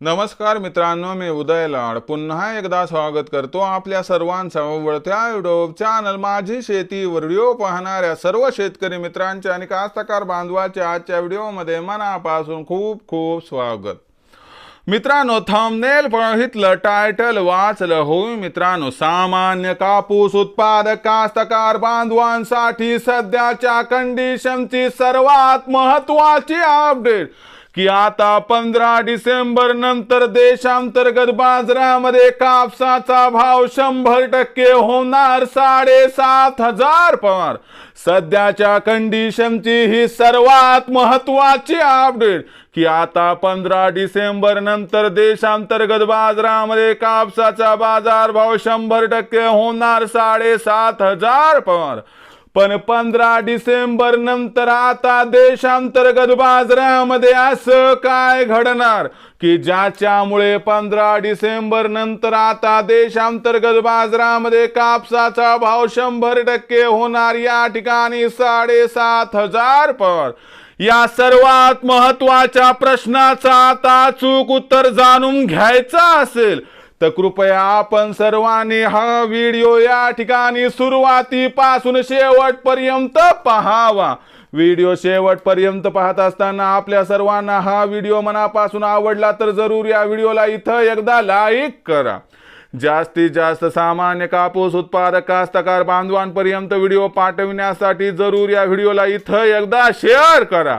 नमस्कार मित्रांनो मी उदय लाड. पुन्हा एकदा स्वागत करतो आपल्या सर्वांचा वळत्या युट्यूब चॅनल माझी शेती व्हिडिओ पाहणाऱ्या सर्व शेतकरी मित्रांचे आणि कास्तकार बांधवाच्या आजच्या व्हिडिओमध्ये मनापासून खूप खूप स्वागत. मित्रांनो थंबनेल बघितलं टायटल वाचलं होय मित्रांनो सामान्य कापूस उत्पादक कास्तकार बांधवांसाठी सध्याच्या कंडिशनची सर्वात महत्वाची अपडेट की आता पंधरा डिसेंबर नंतर देशांतर्गत बाजारामध्ये कापसाचा भाव शंभर टक्के होणार साडेसात हजार पवार. सध्याच्या कंडिशनची ही सर्वात महत्वाची अपडेट की आता पंधरा डिसेंबर नंतर देशांतर्गत बाजारामध्ये कापसाचा बाजार भाव शंभर टक्के होणार साडेसात हजार पवार. पण पंधरा डिसेंबर नंतर आता देशांतर्गत बाजारामध्ये असं काय घडणार? की ज्याच्यामुळे पंधरा डिसेंबर नंतर आता देशांतर्गत बाजारामध्ये कापसाचा भाव शंभर टक्के होणार या ठिकाणी साडेसात हजार पर. या सर्वात महत्त्वाच्या प्रश्नाचा आता चूक उत्तर जाणून घ्यायचा असेल तर कृपया आपण सर्वांनी हा व्हिडिओ या ठिकाणी सुरुवातीपासून शेवटपर्यंत पहावा. व्हिडिओ शेवटपर्यंत पाहत असताना आपल्या सर्वांना हा व्हिडिओ मनापासून आवडला तर जरूर या व्हिडिओला इथं एकदा लाईक करा. जास्तीत जास्त सामान्य कापूस उत्पादक कास्तकार बांधवांपर्यंत व्हिडिओ पाठविण्यासाठी जरूर या व्हिडिओला इथं एकदा शेअर करा.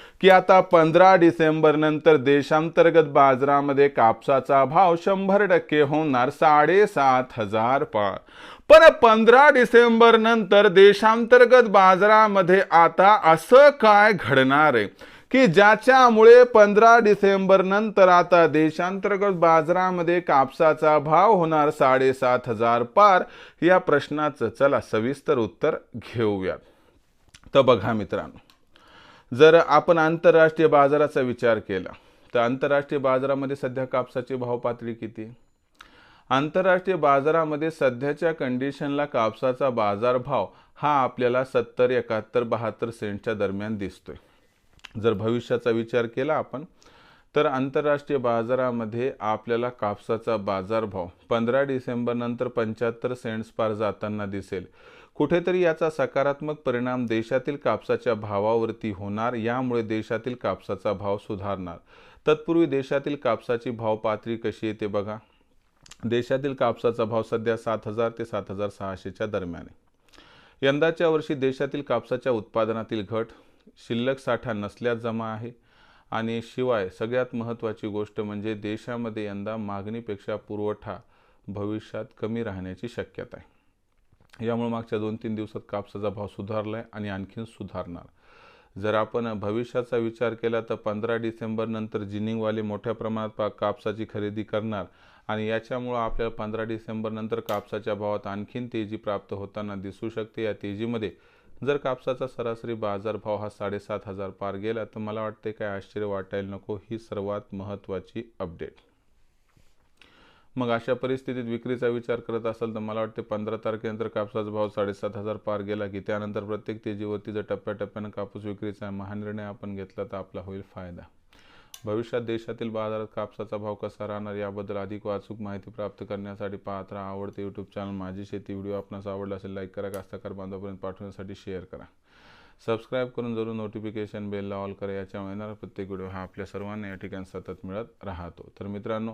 की आता पंधरा डिसेंबर नंतर देशांतर्गत बाजारामध्ये कापसाचा भाव शंभर टक्के होणार साडेसात हजार पार पण पंधरा डिसेंबर नंतर देशांतर्गत बाजारामध्ये आता असं काय घडणार आहे? की ज्याच्यामुळे पंधरा डिसेंबर नंतर आता देशांतर्गत बाजारामध्ये कापसाचा भाव होणार साडेसात हजार पार? या प्रश्नाचं चला सविस्तर उत्तर घेऊयात. तर बघा मित्रांनो जर आपण आंतरराष्ट्रीय बाजाराचा विचार केला तर आंतरराष्ट्रीय बाजारामध्ये सध्या कापसाची भाव पातळी किती? आंतरराष्ट्रीय बाजारामध्ये सध्याच्या कंडिशनला कापसाचा बाजारभाव हा आपल्याला सत्तर एकाहत्तर बहात्तर सेंटच्या दरम्यान दिसतोय. जर भविष्याचा विचार केला आपण तर आंतरराष्ट्रीय बाजारामध्ये आपल्याला कापसाचा बाजारभाव पंधरा डिसेंबर नंतर पंच्याहत्तर सेंट्स पार जाताना दिसेल. कुठेतरी याचा सकारात्मक परिणाम देशातील कापसाच्या भावावरती होणार यामुळे देशातील कापसाचा भाव सुधारणार. तत्पूर्वी देशातील कापसाची भाव पातळी कशी येते बघा. देशातील कापसाचा भाव सध्या सात हजार ते सात हजार सहाशेच्या दरम्यान. आहे यंदाच्या वर्षी देशातील कापसाच्या उत्पादनातील घट शिल्लक साठा नसल्यास जमा आहे. आणि शिवाय सगळ्यात महत्त्वाची गोष्ट म्हणजे देशामध्ये यंदा मागणीपेक्षा पुरवठा भविष्यात कमी राहण्याची शक्यता आहे. यामुळे मागच्या दोन तीन दिवसात कापसाचा भाव सुधारला आहे आणि आणखीन सुधारणार. जर आपण भविष्याचा विचार केला तर पंधरा डिसेंबरनंतर जिनिंगवाले मोठ्या प्रमाणात पा कापसाची खरेदी करणार आणि याच्यामुळं आपल्याला पंधरा डिसेंबरनंतर कापसाच्या भावात आणखीन तेजी प्राप्त होताना दिसू शकते. या तेजीमध्ये जर कापसाचा सरासरी बाजारभाव हा साडेसात हजार पार गेला तर मला वाटते काय आश्चर्य वाटायला नको. ही सर्वात महत्त्वाची अपडेट मग अशा परिस्थितीत विक्रीचा विचार करत असाल तर मला वाटते पंधरा तारखेनंतर कापसाचा भाव साडेसात हजार पार गेला की त्यानंतर प्रत्येक तेजीवरती जर टप्प्याटप्प्यानं कापूस विक्रीचा महानिर्णय आपण घेतला तर आपला होईल फायदा. भविष्यात देशातील बाजारात कापसाचा भाव कसा राहणार याबद्दल अधिक वाचूक माहिती प्राप्त करण्यासाठी पाहत राहा. आवडते यूट्यूब चॅनल माझी शेती व्हिडिओ आपणास आवडला असेल लाईक करा. कास्तकार बांधवापर्यंत पाठवण्यासाठी शेअर करा. सबस्क्राईब करून जरूर नोटिफिकेशन बेलला ऑल करा. याच्यामुळे येणारा प्रत्येक व्हिडिओ हा आपल्या सर्वांना या ठिकाणी सतत मिळत राहतो. तर मित्रांनो